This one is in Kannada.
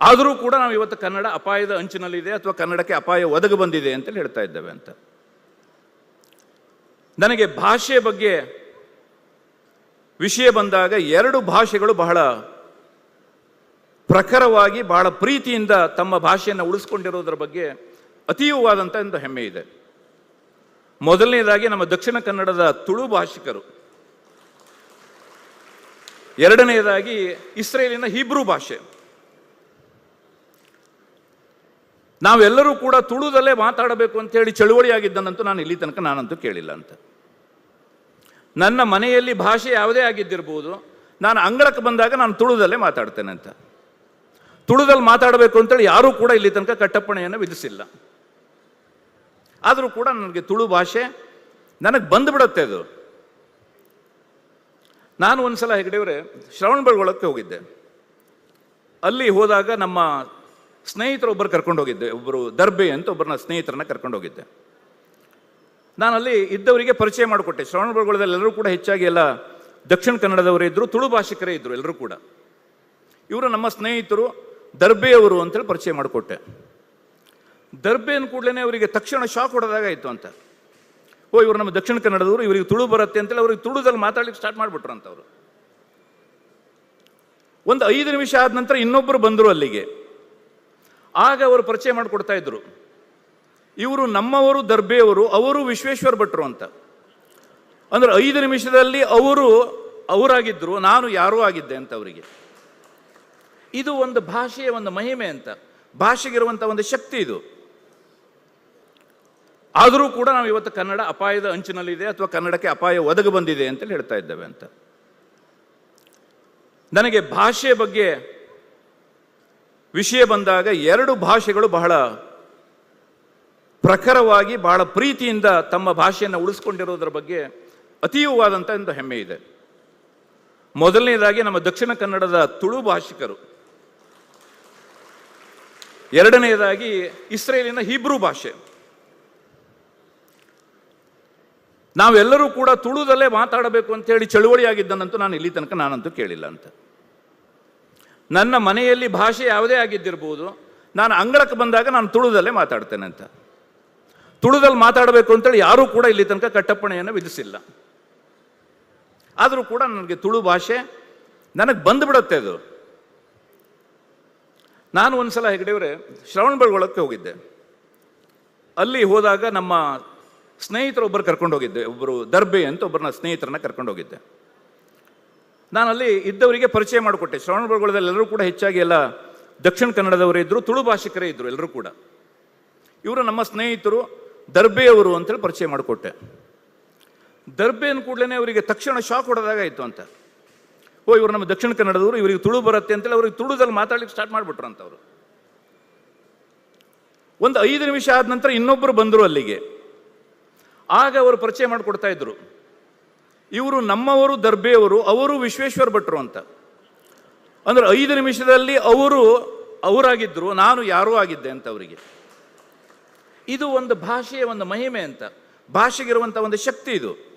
ಆದರೂ ಕೂಡ ನಾವು ಇವತ್ತು ಕನ್ನಡ ಅಪಾಯದ ಅಂಚಿನಲ್ಲಿದೆ ಅಥವಾ ಕನ್ನಡಕ್ಕೆ ಅಪಾಯ ಒದಗಿ ಬಂದಿದೆ ಅಂತೇಳಿ ಹೇಳ್ತಾ ಇದ್ದೇವೆ ಅಂತ. ನನಗೆ ಭಾಷೆ ಬಗ್ಗೆ ವಿಷಯ ಬಂದಾಗ ಎರಡು ಭಾಷೆಗಳು ಬಹಳ ಪ್ರಖರವಾಗಿ, ಬಹಳ ಪ್ರೀತಿಯಿಂದ ತಮ್ಮ ಭಾಷೆಯನ್ನು ಉಳಿಸ್ಕೊಂಡಿರೋದ್ರ ಬಗ್ಗೆ ಅತೀವವಾದಂಥ ಒಂದು ಹೆಮ್ಮೆ ಇದೆ. ಮೊದಲನೇದಾಗಿ ನಮ್ಮ ದಕ್ಷಿಣ ಕನ್ನಡದ ತುಳು ಭಾಷಿಕರು. ಎರಡನೆಯದಾಗಿ ಇಸ್ರೇಲಿನ ಹೀಬ್ರೂ ಭಾಷೆ. ನಾವೆಲ್ಲರೂ ಕೂಡ ತುಳುದಲ್ಲೇ ಮಾತಾಡಬೇಕು ಅಂತ ಹೇಳಿ ಚಳುವಳಿಯಾಗಿದ್ದನಂತೂ ನಾನು ಇಲ್ಲಿ ತನಕ ನಾನಂತೂ ಕೇಳಿಲ್ಲ ಅಂತ. ನನ್ನ ಮನೆಯಲ್ಲಿ ಭಾಷೆ ಯಾವುದೇ ಆಗಿದ್ದಿರ್ಬೋದು, ನಾನು ಅಂಗಳಕ್ಕೆ ಬಂದಾಗ ನಾನು ತುಳುದಲ್ಲೇ ಮಾತಾಡ್ತೇನೆ ಅಂತ. ತುಳುದಲ್ಲಿ ಮಾತಾಡಬೇಕು ಅಂತೇಳಿ ಯಾರೂ ಕೂಡ ಇಲ್ಲಿ ತನಕ ಕಟ್ಟಪ್ಪಣೆಯನ್ನು ವಿಧಿಸಿಲ್ಲ. ಆದರೂ ಕೂಡ ನನಗೆ ತುಳು ಭಾಷೆ ನನಗೆ ಬಂದುಬಿಡುತ್ತೆ ಅದು. ನಾನು ಒಂದ್ಸಲ ಹೆಗಡೆಯವರೇ ಶ್ರವಣ ಬೆಳಗೊಳಕ್ಕೆ ಹೋಗಿದ್ದೆ. ಅಲ್ಲಿ ಹೋದಾಗ ನಮ್ಮ ಸ್ನೇಹಿತರು ಒಬ್ಬರು ಕರ್ಕೊಂಡು ಹೋಗಿದ್ದೆ. ಒಬ್ಬರು ದರ್ಬೆ ಅಂತ ಒಬ್ಬರನ್ನ ಸ್ನೇಹಿತರನ್ನ ಕರ್ಕೊಂಡು ಹೋಗಿದ್ದೆ. ನಾನು ಅಲ್ಲಿ ಇದ್ದವರಿಗೆ ಪರಿಚಯ ಮಾಡಿಕೊಟ್ಟೆ. ಶ್ರವಣಬೆಳಗೊಳದಲ್ಲಿ ಎಲ್ಲರೂ ಕೂಡ ಹೆಚ್ಚಾಗಿ ಎಲ್ಲ ದಕ್ಷಿಣ ಕನ್ನಡದವರೇ ಇದ್ದರು ತುಳು ಭಾಷಿಕರೇ ಇದ್ದರು ಎಲ್ಲರೂ ಕೂಡ. ಇವರು ನಮ್ಮ ಸ್ನೇಹಿತರು, ದರ್ಬೆಯವರು ಅಂತೇಳಿ ಪರಿಚಯ ಮಾಡಿಕೊಟ್ಟೆ. ದರ್ಬೆ ಅಂದ ಕೂಡಲೇ ಅವರಿಗೆ ತಕ್ಷಣ ಶಾಕ್ ಹೊಡೆದಾಗಾಯಿತು ಅಂತ. ಓ, ಇವರು ನಮ್ಮ ದಕ್ಷಿಣ ಕನ್ನಡದವರು, ಇವರಿಗೆ ತುಳು ಬರುತ್ತೆ ಅಂತೇಳಿ ಅವ್ರಿಗೆ ತುಳುದಲ್ಲಿ ಮಾತಾಡ್ಲಿಕ್ಕೆ ಸ್ಟಾರ್ಟ್ ಮಾಡಿಬಿಟ್ರು ಅಂತ ಅವರು. ಒಂದು ಐದು ನಿಮಿಷ ಆದ ನಂತರ ಇನ್ನೊಬ್ಬರು ಬಂದರು ಅಲ್ಲಿಗೆ. ಆಗ ಅವರು ಪರಿಚಯ ಮಾಡಿಕೊಡ್ತಾ ಇದ್ರು. ಇವರು ನಮ್ಮವರು ದರ್ಬೆಯವರು ಅವರು ವಿಶ್ವೇಶ್ವರ ಭಟ್ರು ಅಂತ. ಅಂದ್ರೆ ಐದು ನಿಮಿಷದಲ್ಲಿ ಅವರು ಅವರಾಗಿದ್ದರು ನಾನು ಯಾರೂ ಆಗಿದ್ದೆ ಅಂತ ಅವರಿಗೆ. ಇದು ಒಂದು ಭಾಷೆಯ ಒಂದು ಮಹಿಮೆ ಅಂತ. ಭಾಷೆಗಿರುವಂಥ ಒಂದು ಶಕ್ತಿ ಇದು. ಆದರೂ ಕೂಡ ನಾವು ಇವತ್ತು ಕನ್ನಡ ಅಪಾಯದ ಅಂಚಿನಲ್ಲಿದೆ ಅಥವಾ ಕನ್ನಡಕ್ಕೆ ಅಪಾಯ ಒದಗಿ ಬಂದಿದೆ ಅಂತ ಹೇಳ್ತಾ ಇದ್ದೇವೆ ಅಂತ. ನನಗೆ ಭಾಷೆ ಬಗ್ಗೆ ವಿಷಯ ಬಂದಾಗ ಎರಡು ಭಾಷೆಗಳು ಬಹಳ ಪ್ರಖರವಾಗಿ, ಬಹಳ ಪ್ರೀತಿಯಿಂದ ತಮ್ಮ ಭಾಷೆಯನ್ನು ಉಳಿಸ್ಕೊಂಡಿರೋದ್ರ ಬಗ್ಗೆ ಅತೀವವಾದಂಥ ಒಂದು ಹೆಮ್ಮೆ ಇದೆ. ಮೊದಲನೇದಾಗಿ ನಮ್ಮ ದಕ್ಷಿಣ ಕನ್ನಡದ ತುಳು ಭಾಷಿಕರು. ಎರಡನೆಯದಾಗಿ ಇಸ್ರೇಲಿನ ಹಿಬ್ರೂ ಭಾಷೆ. ನಾವೆಲ್ಲರೂ ಕೂಡ ತುಳುದಲ್ಲೇ ಮಾತಾಡಬೇಕು ಅಂತ ಹೇಳಿ ಚಳುವಳಿಯಾಗಿದ್ದನಂತೂ ನಾನು ಇಲ್ಲಿ ತನಕ ನಾನಂತೂ ಕೇಳಿಲ್ಲ ಅಂತ. ನನ್ನ ಮನೆಯಲ್ಲಿ ಭಾಷೆ ಯಾವುದೇ ಆಗಿದ್ದಿರ್ಬೋದು, ನಾನು ಅಂಗಳಕ್ಕೆ ಬಂದಾಗ ನಾನು ತುಳುದಲ್ಲೇ ಮಾತಾಡ್ತೇನೆ ಅಂತ. ತುಳುದಲ್ಲಿ ಮಾತಾಡಬೇಕು ಅಂತೇಳಿ ಯಾರೂ ಕೂಡ ಇಲ್ಲಿ ತನಕ ಕಟ್ಟಪ್ಪಣೆಯನ್ನು ವಿಧಿಸಿಲ್ಲ. ಆದರೂ ಕೂಡ ನನಗೆ ತುಳು ಭಾಷೆ ನನಗೆ ಬಂದುಬಿಡುತ್ತೆ ಅದು. ನಾನು ಒಂದು ಸಲ ಹೆಗಡೆಯವರೇ, ಶ್ರವಣ ಬೆಳಗೊಳಕ್ಕೆ ಹೋಗಿದ್ದೆ. ಅಲ್ಲಿ ಹೋದಾಗ ನಮ್ಮ ಸ್ನೇಹಿತರು ಒಬ್ಬರು ಕರ್ಕೊಂಡು ಹೋಗಿದ್ದೆ ಒಬ್ಬರು ದರ್ಬೆ ಅಂತ ಒಬ್ಬರನ್ನ ಸ್ನೇಹಿತರನ್ನ ಕರ್ಕೊಂಡು ಹೋಗಿದ್ದೆ. ನಾನು ಅಲ್ಲಿ ಇದ್ದವರಿಗೆ ಪರಿಚಯ ಮಾಡಿಕೊಟ್ಟೆ. ಶ್ರವಣ ಬೆಳಗೊಳದಲ್ಲಿ ಎಲ್ಲರೂ ಕೂಡ ಹೆಚ್ಚಾಗಿ ಎಲ್ಲ ದಕ್ಷಿಣ ಕನ್ನಡದವರೇ ಇದ್ದರು ತುಳು ಭಾಷಿಕರೇ ಇದ್ದರು ಎಲ್ಲರೂ ಕೂಡ. ಇವರು ನಮ್ಮ ಸ್ನೇಹಿತರು ದರ್ಬೆಯವರು ಅಂತೇಳಿ ಪರಿಚಯ ಮಾಡಿಕೊಟ್ಟೆ. ದರ್ಬೆ ಅಂದ ಕೂಡಲೇ ಅವರಿಗೆ ತಕ್ಷಣ ಶಾಕ್ ಹೊಡೆದಾಗಾಯಿತು ಅಂತ. ಓ, ಇವರು ನಮ್ಮ ದಕ್ಷಿಣ ಕನ್ನಡದವರು, ಇವರಿಗೆ ತುಳು ಬರುತ್ತೆ ಅಂತೇಳಿ ಅವ್ರಿಗೆ ತುಳುದಲ್ಲಿ ಮಾತಾಡ್ಲಿಕ್ಕೆ ಸ್ಟಾರ್ಟ್ ಮಾಡಿಬಿಟ್ರು ಅಂತ ಅವರು. ಒಂದು ಐದು ನಿಮಿಷ ಆದ ನಂತರ ಇನ್ನೊಬ್ಬರು ಬಂದರು ಅಲ್ಲಿಗೆ. ಆಗ ಅವರು ಪರಿಚಯ ಮಾಡಿಕೊಡ್ತಾ ಇದ್ರು. ಇವರು ನಮ್ಮವರು ದರ್ಬೆಯವರು ಅವರು ವಿಶ್ವೇಶ್ವರ ಭಟ್ರು ಅಂತ. ಅಂದ್ರೆ ಐದು ನಿಮಿಷದಲ್ಲಿ ಅವರು ಅವರಾಗಿದ್ದರು ನಾನು ಯಾರೂ ಆಗಿದ್ದೆ ಅಂತ ಅವರಿಗೆ. ಇದು ಒಂದು ಭಾಷೆಯ ಒಂದು ಮಹಿಮೆ ಅಂತ. ಭಾಷೆಗಿರುವಂಥ ಒಂದು ಶಕ್ತಿ ಇದು.